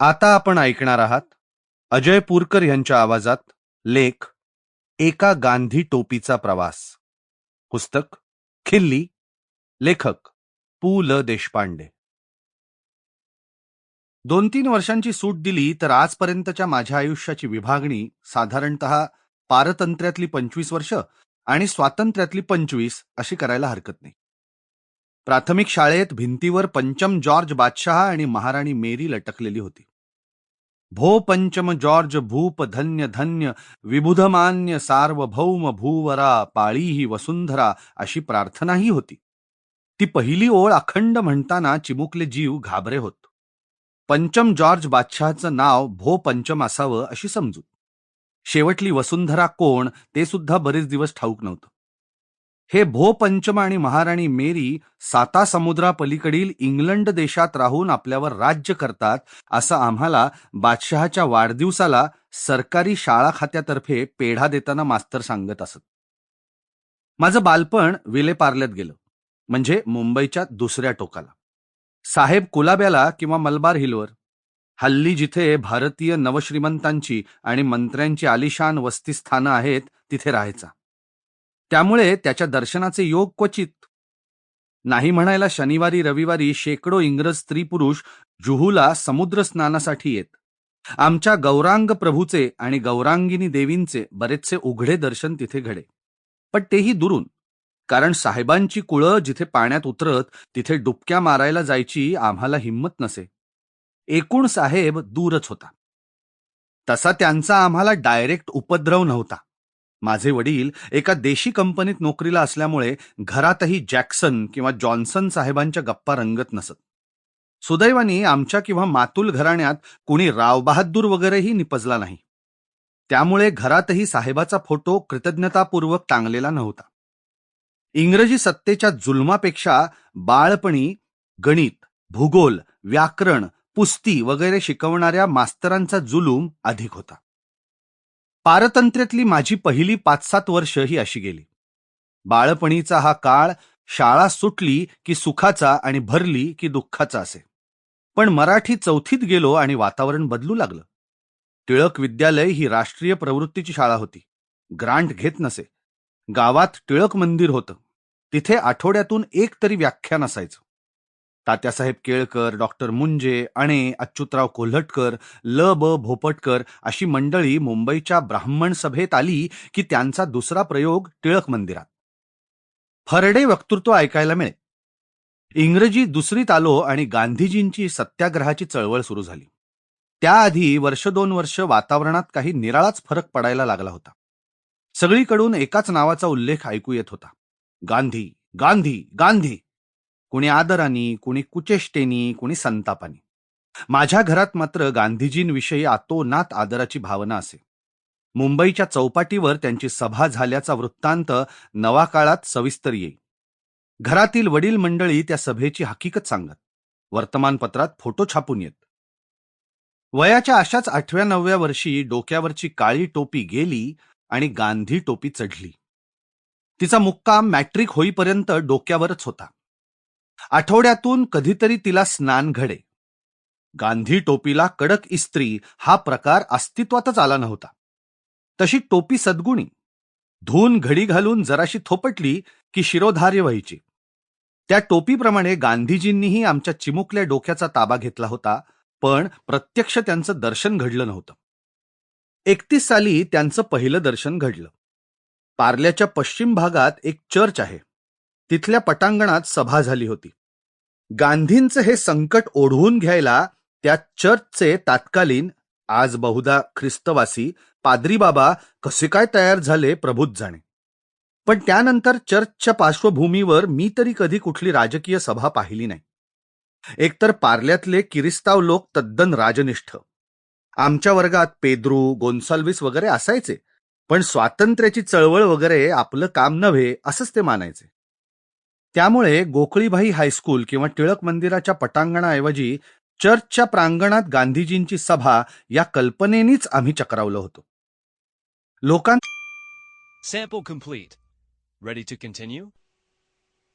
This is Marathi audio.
आता आपण ऐकणार आहात अजय पूरकर यांच्या आवाजात लेख एका गांधी टोपीचा प्रवास. पुस्तक खिल्ली लेखक पु. ल. देशपांडे. दोन तीन वर्षांची सूट दिली तर आजपर्यंतच्या माझ्या आयुष्याची विभागणी साधारणत पारतंत्र्यातली पंचवीस वर्ष आणि स्वातंत्र्यातली पंचवीस अशी करायला हरकत नाही. प्राथमिक शाळेत भिंतीवर पंचम जॉर्ज बादशहा आणि महाराणी मेरी लटकलेली होती. भो पंचम जॉर्ज भूप धन्य धन्य विबुधमान्य सार्वभौम भूवरा पाळी ही वसुंधरा अशी प्रार्थनाही होती. ती पहिली ओळ अखंड म्हणताना चिमुकले जीव घाबरे होत. पंचम जॉर्ज बादशहाचं नाव भो पंचम असावं अशी समजू शेवटली वसुंधरा कोण ते सुद्धा बरेच दिवस ठाऊक नव्हतं. हे भो पंचम आणि महाराणी मेरी साता समुद्रापलीकडील इंग्लंड देशात राहून आपल्यावर राज्य करतात असं आम्हाला बादशहाच्या वाढदिवसाला सरकारी शाळा खात्यातर्फे पेढा देताना मास्तर सांगत असत. माझं बालपण विलेपार्ल्यात गेलं म्हणजे मुंबईच्या दुसऱ्या टोकाला. साहेब कुलाब्याला किंवा मलबार हिलवर हल्ली जिथे भारतीय नवश्रीमंतांची आणि मंत्र्यांची आलिशान वस्तीस्थानं आहेत तिथे राहायचा. त्यामुळे त्याच्या दर्शनाचे योग क्वचित. नाही म्हणायला शनिवारी रविवारी शेकडो इंग्रज स्त्री पुरुष जुहूला समुद्र स्नानासाठी येत. आमच्या गौरांग प्रभूचे आणि गौरांगिनी देवींचे बरेचसे उघडे दर्शन तिथे घडे. पण तेही दुरून. कारण साहेबांची कुळं जिथे पाण्यात उतरत तिथे डुबक्या मारायला जायची आम्हाला हिंमत नसे. एकूण साहेब दूरच होता. तसा त्यांचा आम्हाला डायरेक्ट उपद्रव नव्हता. माझे वडील एका देशी कंपनीत नोकरीला असल्यामुळे घरातही जॅक्सन किंवा जॉन्सन साहेबांच्या गप्पा रंगत नसत. सुदैवानी आमच्या किंवा मातुल घराण्यात कुणी रावबहादूर वगैरेही निपजला नाही. त्यामुळे घरातही साहेबाचा फोटो कृतज्ञतापूर्वक टांगलेला नव्हता. इंग्रजी सत्तेच्या जुलमापेक्षा बाळपणी गणित भूगोल व्याकरण पुस्ती वगैरे शिकवणाऱ्या मास्तरांचा जुलूम अधिक होता. पारतंत्र्यातली माझी पहिली पाच सात वर्ष ही अशी गेली. बाळपणीचा हा काळ शाळा सुटली की सुखाचा आणि भरली की दुःखाचा असे. पण मराठी चौथीत गेलो आणि वातावरण बदलू लागलं. टिळक विद्यालय ही राष्ट्रीय प्रवृत्तीची शाळा होती. ग्रांट घेत नसे. गावात टिळक मंदिर होतं. तिथे आठवड्यातून एक तरी व्याख्यान असायचं. तात्यासाहेब केळकर डॉक्टर मुंजे अणे अच्युतराव कोल्हटकर ल ब भोपटकर अशी मंडळी मुंबईच्या ब्राह्मण सभेत आली की त्यांचा दुसरा प्रयोग टिळक मंदिरात. फरडे वक्तृत्व ऐकायला मिळे. इंग्रजी दुसरीत आलो आणि गांधीजींची सत्याग्रहाची चळवळ सुरू झाली. त्याआधी वर्ष दोन वर्ष वातावरणात काही निराळाच फरक पडायला लागला होता. सगळीकडून एकाच नावाचा उल्लेख ऐकू येत होता. गांधी गांधी गांधी! कुणी आदरानी कुणी कुचेष्टेनी कुणी संतापानी. माझ्या घरात मात्र गांधीजींविषयी आतोनात आदराची भावना असे. मुंबईच्या चौपाटीवर त्यांची सभा झाल्याचा वृत्तांत नवा काळात सविस्तर येईल. घरातील वडील मंडळी त्या सभेची हकीकत सांगत वर्तमानपत्रात फोटो छापून येत. वयाच्या अशाच आठव्या नवव्या वर्षी डोक्यावरची काळी टोपी गेली आणि गांधी टोपी चढली. तिचा मुक्काम मॅट्रिक होईपर्यंत डोक्यावरच होता. आठवड्यातून कधीतरी तिला स्नान घडे. गांधी टोपीला कडक इस्त्री हा प्रकार अस्तित्वातच आला नव्हता. तशी टोपी सद्गुणी. धून घडी घालून जराशी थोपटली की शिरोधार्य व्हायची. त्या टोपीप्रमाणे गांधीजींनीही आमच्या चिमुकल्या डोक्याचा ताबा घेतला होता पण प्रत्यक्ष त्यांचं दर्शन घडलं नव्हतं. एकतीस साली त्यांचं पहिलं दर्शन घडलं. पार्ल्याच्या पश्चिम भागात एक चर्च आहे. तिथल्या पटांगणात सभा झाली होती. गांधींचं हे संकट ओढवून घ्यायला त्या चर्चचे तात्कालीन आज बहुधा ख्रिस्तवासी पाद्री बाबा कसे काय तयार झाले प्रभूत जाणे. पण त्यानंतर चर्चच्या पार्श्वभूमीवर मी तरी कधी कुठली राजकीय सभा पाहिली नाही. एकतर पार्ल्यातले किरिस्ताव लोक तद्दन राजनिष्ठ. आमच्या वर्गात पेद्रू गोन्साल्विस वगैरे असायचे पण स्वातंत्र्याची चळवळ वगैरे आपलं काम नव्हे असंच ते मानायचे. त्यामुळे गोकळीबाई हायस्कूल किंवा टिळक मंदिराच्या पटांगणाऐवजी चर्चच्या प्रांगणात गांधीजींची सभा या कल्पनेनीच आम्ही चक्रावलो होतो लोकां sample complete. Ready to continue